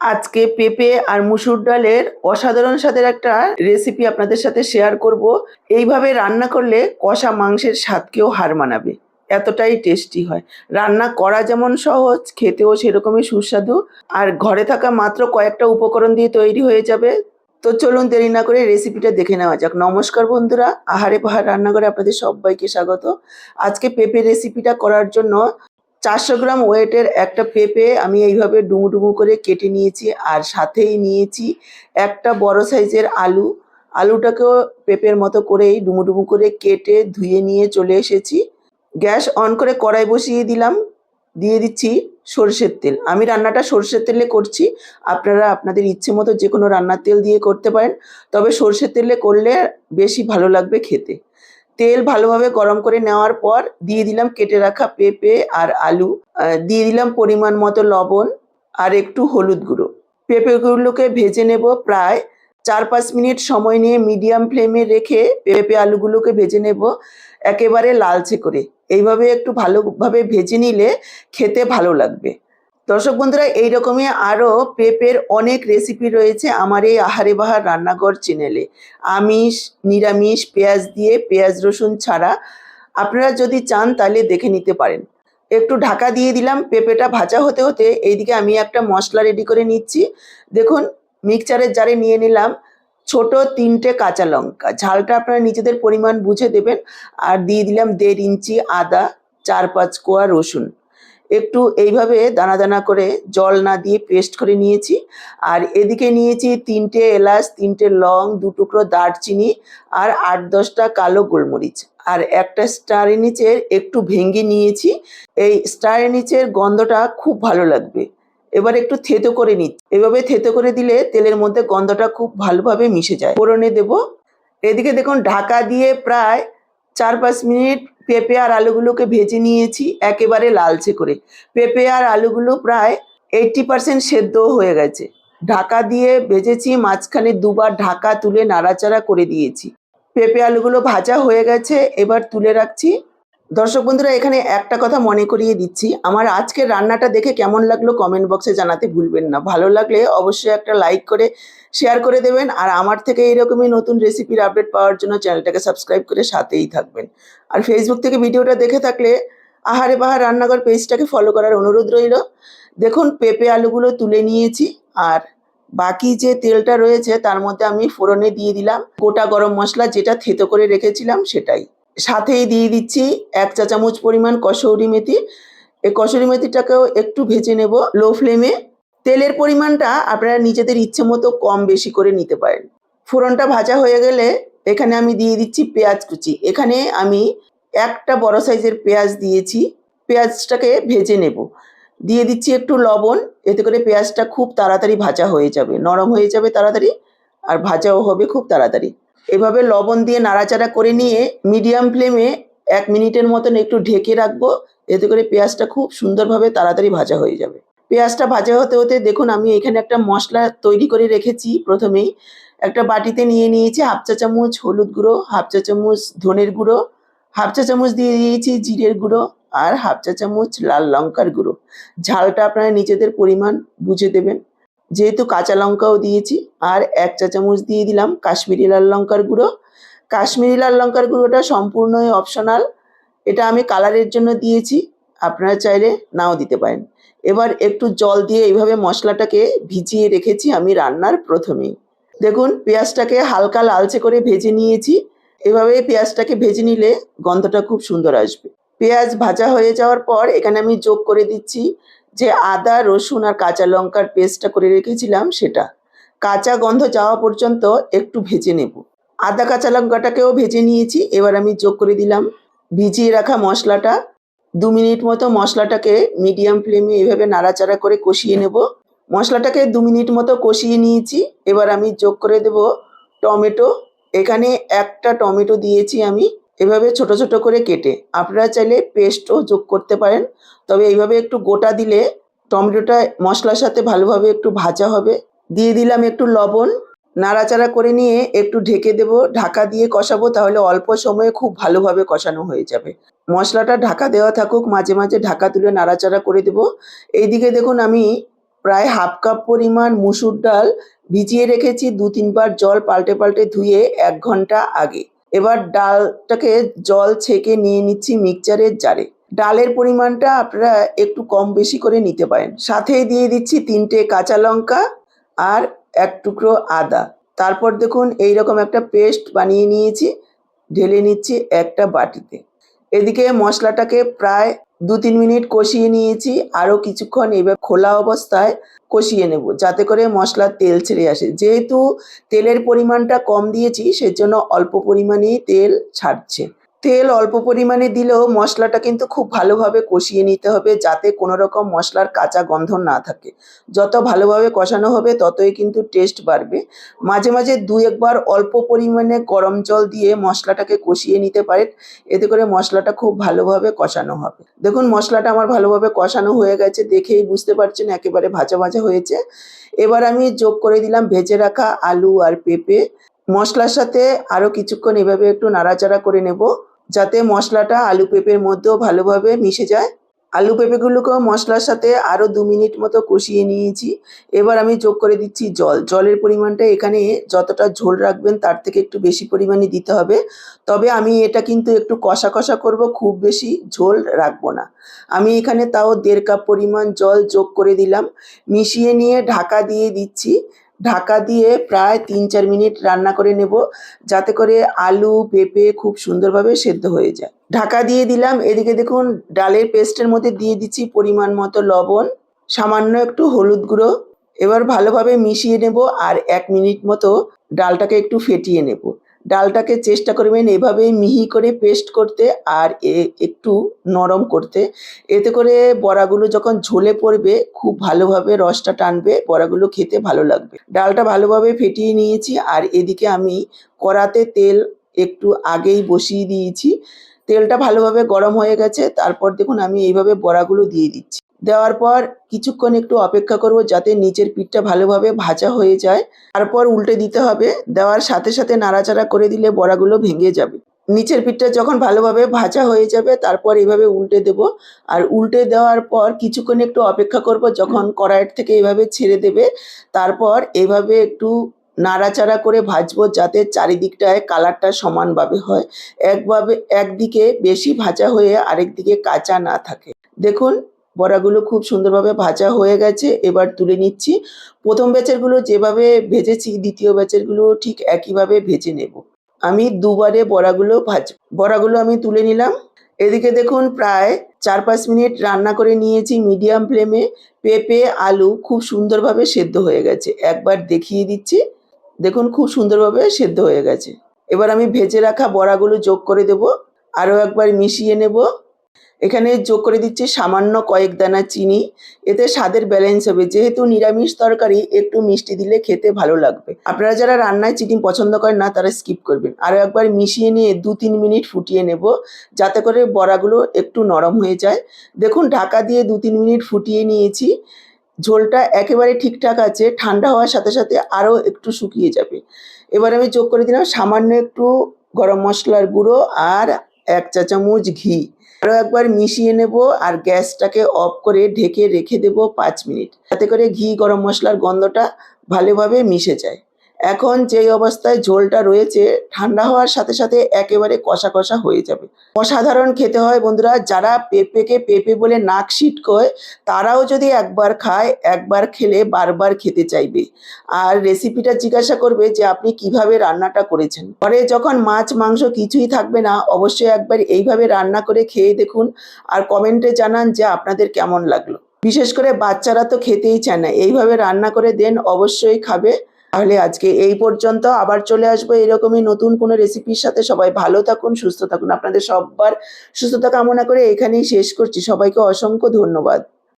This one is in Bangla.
আজকে পেঁপে আর মুসুর ডালের অসাধারণ স্বাদের একটা রেসিপি আপনাদের সাথে শেয়ার করব। এইভাবে রান্না করলে কষা মাংসের স্বাদকেও হার মানাবে। এতটাই টেস্টি হয়। রান্না করা যেমন সহজ, খেতেও সেরকমই সুস্বাদু। আর ঘরে থাকা মাত্র কয়েকটা উপকরণ দিয়ে তৈরি হয়ে যাবে। তো চলুন দেরি না করে রেসিপিটা দেখে নেওয়া যাক। নমস্কার বন্ধুরা, আহারে পাহাড় রান্নাঘরে আপনাদের সবাইকে স্বাগত। আজকে পেঁপে রেসিপিটা করার জন্য চারশো গ্রাম ওয়েটের একটা পেঁপে আমি এইভাবে ডুমু করে কেটে নিয়েছি আর সাথেই নিয়েছি একটা বড় সাইজের আলু। আলুটাকেও পেঁপের মতো করেই ডুমু করে কেটে ধুয়ে নিয়ে চলে এসেছি। গ্যাস অন করে কড়াই বসিয়ে দিলাম। দিয়ে দিচ্ছি সর্ষের তেল। আমি রান্নাটা সর্ষের তেলে করছি। আপনারা আপনাদের ইচ্ছে মতো যে কোনো রান্নার তেল দিয়ে করতে পারেন। তবে সর্ষের তেলে করলে বেশি ভালো লাগবে খেতে। তেল ভালোভাবে গরম করে নেওয়ার পর দিয়ে দিলাম কেটে রাখা পেঁপে আর আলু। দিয়ে দিলাম পরিমাণ মতো লবণ আর একটু হলুদ গুঁড়ো। পেঁপেগুলোকে ভেজে নেব প্রায় চার পাঁচ মিনিট সময় নিয়ে মিডিয়াম ফ্লেমে রেখে পেঁপে আলুগুলোকে ভেজে নেব একেবারে লালচে করে। এইভাবে একটু ভালোভাবে ভেজে নিলে খেতে ভালো লাগবে। দর্শক বন্ধুরা, এইরকমই আরও পেঁপের অনেক রেসিপি রয়েছে আমার এই আহারে বাহার রান্নাঘর চ্যানেলে আমিষ, নিরামিষ, পেঁয়াজ দিয়ে পেঁয়াজ রসুন ছাড়া আপনারা যদি চান তাহলে দেখে নিতে পারেন। একটু ঢাকা দিয়ে দিলাম, পেঁপেটা ভাজা হতে হতে এইদিকে আমি একটা মশলা রেডি করে নিচ্ছি। দেখুন মিক্সচারের জারে নিয়ে নিলাম ছোট তিনটে কাঁচা লঙ্কা। ঝালটা আপনারা নিজেদের পরিমাণ বুঝে দেবেন। আর দিয়ে দিলাম দেড় ইঞ্চি আদা, চার পাঁচ কোয়া রসুন। একটু এইভাবে দানা দানা করে জল না দিয়ে পেস্ট করে নিয়েছি। আর এদিকে নিয়েছি তিনটে এলাচ, তিনটে লং দু টুকরো দারচিনি আর আট দশটা কালো গোলমরিচ। আর একটা স্টার নিচের একটু ভেঙে নিয়েছি। এই স্টার নিচের গন্ধটা খুব ভালো লাগবে। এবার একটু থেতো করে নিচ্ছি। এভাবে থেতো করে দিলে তেলের মধ্যে গন্ধটা খুব ভালোভাবে মিশে যায়। ফোড়নে দেব। এদিকে দেখুন, ঢাকা দিয়ে প্রায় চার পাঁচ মিনিট পেঁপে আর আলুগুলোকে ভেজে নিয়েছি একেবারে লালচে করে। পেঁপে আর আলুগুলো প্রায় এইটটি পারসেন্ট সেদ্ধ হয়ে গেছে। ঢাকা দিয়ে ভেজেছি, মাঝখানে দুবার ঢাকা তুলে নাড়াচাড়া করে দিয়েছি। পেঁপে আলুগুলো ভাজা হয়ে গেছে, এবার তুলে রাখছি দর্শক বন্ধুরা, এখানে একটা কথা মনে করিয়ে দিচ্ছি। আমার আজকের রান্নাটা দেখে কেমন লাগল কমেন্ট বক্সে জানাতে ভুলবেন না। ভালো লাগলে অবশ্যই একটা লাইক করে শেয়ার করে দেবেন। আর আমার থেকে এইরকমই নতুন রেসিপির আপডেট পাওয়ার জন্য চ্যানেলটাকে সাবস্ক্রাইব করে সাথেই থাকবেন। আর ফেসবুক থেকে ভিডিওটা দেখে থাকলে আহারে বাহার রান্নাঘর পেজটাকে ফলো করার অনুরোধ রইল। দেখুন, পেঁপে আলুগুলো তুলে নিয়েছি। আর বাকি যে তেলটা রয়েছে, তার মধ্যে আমি ফোড়নে দিয়ে দিলাম। গোটা গরম মশলা যেটা থেতো করে রেখেছিলাম সেটাই। সাথেই দিয়ে দিচ্ছি এক চা চামচ পরিমাণ কসৌরি মেথি। এই কসৌরি মেথিটাকেও একটু ভেজে নেব লো ফ্লেমে। তেলের পরিমাণটা আপনারা নিজেদের ইচ্ছে মতো কম বেশি করে নিতে পারেন। ফোড়নটা ভাজা হয়ে গেলে এখানে আমি দিয়ে দিচ্ছি পেঁয়াজ কুচি। এখানে আমি একটা বড় সাইজের পেঁয়াজ দিয়েছি। পেঁয়াজটাকে ভেজে নেব। দিয়ে দিচ্ছি একটু লবণ। এতে করে পেঁয়াজটা খুব তাড়াতাড়ি ভাজা হয়ে যাবে। নরম হয়ে যাবে তাড়াতাড়ি। আর ভাজাও হবে খুব তাড়াতাড়ি। এভাবে লবণ দিয়ে নাড়াচাড়া করে নিয়ে মিডিয়াম ফ্লেমে এক মিনিটের মতন একটু ঢেকে রাখব। এতে করে পেঁয়াজটা খুব সুন্দরভাবে তাড়াতাড়ি ভাজা হয়ে যাবে। পেঁয়াজটা ভাজা হতে হতে দেখুন আমি এখানে একটা মশলা তৈরি করে রেখেছি প্রথমেই। একটা বাটিতে নিয়ে নিয়েছি হাফ চা চামচ হলুদ গুঁড়ো, হাফ চা চামচ ধনের গুঁড়ো, হাফ চা চামচ দিয়ে দিয়েছি জিরের গুঁড়ো আর হাফ চা চামচ লাল লঙ্কার গুঁড়ো। ঝালটা আপনারা নিজেদের পরিমাণ বুঝে দেবেন। যেহেতু কাঁচা লঙ্কাও দিয়েছি, আর এক চা চামচ দিয়ে দিলাম কাশ্মীরি লাল লঙ্কার গুঁড়ো। কাশ্মীরি লাল লঙ্কার গুঁড়োটা সম্পূর্ণই অপশনাল এটা আমি কালারের জন্য দিয়েছি, আপনারা চাইলে নাও দিতে পারেন। এবার একটু জল দিয়ে এইভাবে মশলাটাকে ভিজিয়ে রেখেছি আমি রান্নার প্রথমেই। দেখুন, পেঁয়াজটাকে হালকা লালচে করে ভেজে নিয়েছি, এভাবে পেঁয়াজটাকে ভেজে নিলে গন্ধটা খুব সুন্দর আসবে। পেঁয়াজ ভাজা হয়ে যাওয়ার পর এখানে আমি যোগ করে দিচ্ছি যে আদা, রসুন আর কাঁচা লঙ্কার পেস্টটা করে রেখেছিলাম সেটা। কাঁচা গন্ধ যাওয়া পর্যন্ত একটু ভেজে নেব। আদা, কাঁচা লঙ্কাটাকেও ভেজে নিয়েছি, এবার আমি যোগ করে দিলাম। ভিজিয়ে রাখা মশলাটা, দু মিনিট মতো মশলাটাকে মিডিয়াম ফ্লেমে এভাবে নাড়াচাড়া করে কষিয়ে নেব। মশলাটাকে দু মিনিট মতো কষিয়ে নিয়েছি, এবার আমি যোগ করে দেব টমেটো। এখানে একটা টমেটো দিয়েছি আমি। এভাবে ছোট ছোট করে কেটে। আপনারা চাইলে পেস্টও যোগ করতে পারেন। তবে এইভাবে একটু গোটা দিলে টমেটোটা মশলার সাথে ভালোভাবে একটু ভাজা হবে। দিয়ে দিলাম একটু লবণ। নাড়াচাড়া করে নিয়ে একটু ঢেকে দেব। ঢাকা দিয়ে কষাবো তাহলে অল্প সময়ে খুব ভালোভাবে কষানো হয়ে যাবে। মশলাটা ঢাকা দেওয়া থাকুক, মাঝে মাঝে ঢাকা তুলে নাড়াচাড়া করে দেব। এইদিকে দেখুন আমি প্রায় হাফ কাপ পরিমাণ মুসুর ডাল ভিজিয়ে রেখেছি। দু তিনবার জল পাল্টে পাল্টে ধুয়ে এক ঘণ্টা আগে। এবার ডালটাকে জল ছেঁকে নিয়ে নিচ্ছি মিক্সচারের জারে। ডালের পরিমাণটা আপনারা একটু কম বেশি করে নিতে পারেন। সাথেই দিয়ে দিচ্ছি তিনটে কাঁচা লঙ্কা আর এক টুকরো আদা। তারপর দেখুন এই রকম একটা পেস্ট বানিয়ে নিয়েছি, ঢেলে নিচ্ছি একটা বাটিতে। এদিকে মশলাটাকে প্রায় দু তিন মিনিট কষিয়ে নিয়েছি আরও কিছুক্ষণ এবার খোলা অবস্থায় কষিয়ে নেব, যাতে করে মশলার তেল ছেড়ে আসে। যেহেতু তেলের পরিমাণটা কম দিয়েছি, সেজন্য অল্প পরিমাণেই তেল ছাড়ছে। তেল অল্প পরিমাণে দিলেও মশলাটা কিন্তু খুব ভালোভাবে কষিয়ে নিতে হবে যাতে কোনো রকম মশলার কাঁচা গন্ধ না থাকে। যত ভালোভাবে কষানো হবে ততই কিন্তু টেস্ট বাড়বে। মাঝে মাঝে দু একবার অল্প পরিমাণে গরম জল দিয়ে মশলাটাকে কষিয়ে নিতে পারেন। এতে করে মশলাটা খুব ভালোভাবে কষানো হবে। দেখুন, মশলাটা আমার ভালোভাবে কষানো হয়ে গেছে, দেখেই বুঝতে পারছেন একেবারে ভাজা ভাজা হয়েছে। এবার আমি যোগ করে দিলাম ভেজে রাখা আলু আর পেঁপে। মশলার সাথে আরও কিছুক্ষণ এভাবে একটু নাড়াচাড়া করে নেব। যাতে মশলাটা আলু পেঁপের মধ্যেও ভালোভাবে মিশে যায়। আলু পেঁপেগুলোকেও মশলার সাথে আরও দু মিনিট মতো কষিয়ে নিয়েছি। এবার আমি যোগ করে দিচ্ছি জল। জলের পরিমাণটা এখানে যতটা ঝোল রাখবেন তার থেকে একটু বেশি পরিমাণে দিতে হবে। তবে আমি এটা কিন্তু একটু কষা কষা করব, খুব বেশি ঝোল রাখব না। আমি এখানে তাও দেড় কাপ পরিমাণ জল যোগ করে দিলাম। মিশিয়ে নিয়ে ঢাকা দিয়ে দিচ্ছি। ঢাকা দিয়ে প্রায় তিন চার মিনিট রান্না করে নেব, যাতে করে আলু, পেঁপে খুব সুন্দরভাবে সেদ্ধ হয়ে যায়। ঢাকা দিয়ে দিলাম, এদিকে দেখুন ডালের পেস্টের মধ্যে দিয়ে দিচ্ছি পরিমাণ মতো লবণ, সামান্য একটু হলুদ গুঁড়ো। এবার ভালোভাবে মিশিয়ে নেব আর এক মিনিট মতো ডালটাকে একটু ফেটিয়ে নেব। ডালটাকে চেষ্টা করবেন এভাবেই মিহি করে পেস্ট করতে আর এ- একটু নরম করতে। এতে করে বড়াগুলো যখন ঝোলে পড়বে, খুব ভালোভাবে রসটা টানবে, বড়াগুলো খেতে ভালো লাগবে। ডালটা ভালোভাবে ফেটিয়ে নিয়েছি আর এদিকে আমি কড়াতে তেল একটু আগেই বসিয়ে দিয়েছি। তেলটা ভালোভাবে গরম হয়ে গেছে, তারপর দেখুন আমি এইভাবে বড়াগুলো দিয়ে দিচ্ছি। দেওয়ার পর কিছুক্ষণ একটু অপেক্ষা করব যাতে নিচের পিঠটা ভালোভাবে ভাজা হয়ে যায়। তারপর উল্টে দিতে হবে। দেওয়ার সাথে সাথে নাড়াচাড়া করে দিলে বড়াগুলো ভেঙে যাবে। নিচের পিঠটা যখন ভালোভাবে ভাজা হয়ে যাবে, তারপর এইভাবে উল্টে দেব। আর উল্টে দেওয়ার পর কিছুক্ষণ একটু অপেক্ষা করব যখন কড়াইয়ের থেকে এইভাবে ছেড়ে দেবে। তারপর এভাবে একটু নাড়াচাড়া করে ভাজবো যাতে চারিদিকটায় কালারটা সমানভাবে হয়। একভাবে একদিকে বেশি ভাজা হয়ে আরেক দিকে কাঁচা না থাকে। দেখুন বড়াগুলো খুব সুন্দরভাবে ভাজা হয়ে গেছে, এবার তুলে নিচ্ছি। প্রথম ব্যাচেরগুলো যেভাবে ভেজেছি, দ্বিতীয় ব্যাচেরগুলো ঠিক একইভাবে ভেজে নেব। আমি দুবারে বড়াগুলো ভাজ, বড়াগুলো আমি তুলে নিলাম। এদিকে দেখুন প্রায় চার পাঁচ মিনিট রান্না করে নিয়েছি মিডিয়াম ফ্লেমে। পেঁপে, আলু খুব সুন্দরভাবে সেদ্ধ হয়ে গেছে। একবার দেখিয়ে দিচ্ছি। দেখুন খুব সুন্দরভাবে সেদ্ধ হয়ে গেছে। এবার আমি ভেজে রাখা বড়াগুলো যোগ করে দেব। আরও একবার মিশিয়ে নেব। এখানে যোগ করে দিচ্ছি সামান্য কয়েক দানা চিনি। এতে স্বাদের ব্যালেন্স হবে। যেহেতু নিরামিষ তরকারি, একটু মিষ্টি দিলে খেতে ভালো লাগবে। আপনারা যারা রান্নায় চিনি পছন্দ করেন না, তারা স্কিপ করবেন। আরও একবার মিশিয়ে নিয়ে দু তিন মিনিট ফুটিয়ে নেব, যাতে করে বড়াগুলো একটু নরম হয়ে যায়। দেখুন, ঢাকা দিয়ে দু তিন মিনিট ফুটিয়ে নিয়েছি। ঝোলটা একেবারে ঠিকঠাক আছে। ঠান্ডা হওয়ার সাথে সাথে আরও একটু শুকিয়ে যাবে। এবার আমি যোগ করে দিলাম সামান্য একটু গরম মশলার গুঁড়ো আর এক চা চামচ ঘি। আরও একবার মিশিয়ে নেব আর গ্যাসটাকে অফ করে ঢেকে রেখে দেব পাঁচ মিনিট। তাতে করে ঘি, গরম মশলার গন্ধটা ভালোভাবে মিশে যায়। এখন যেই অবস্থায় ঝোলটা রয়েছে, ঠান্ডা হওয়ার সাথে সাথে একেবারে কষা কষা হয়ে যাবে। অসাধারণ খেতে হয় বন্ধুরা, যারা পেঁপেকে পেঁপে বলে নাক ছিটকোয় তারাও যদি একবার খায়, একবার খেলে বারবার খেতে চাইবে। আর রেসিপিটা জিজ্ঞাসা করবে যে আপনি কীভাবে রান্নাটা করেছেন। পরে যখন মাছ, মাংস কিছুই থাকবে না, অবশ্যই একবার এইভাবে রান্না করে খেয়ে দেখুন আর কমেন্টে জানান যে আপনাদের কেমন লাগল। বিশেষ করে বাচ্চারা তো খেতেই চায় না, এইভাবে রান্না করে দেন অবশ্যই খাবে। তাহলে আজকে এই পর্যন্ত আবার চলে আসব এরকমই নতুন কোনো রেসিপির সাথে। সবাই ভালো থাকুন, সুস্থ থাকুন। আপনাদের সববার সুস্থতা কামনা করে এখানেই শেষ করছি। সবাইকে অসংখ্য ধন্যবাদ।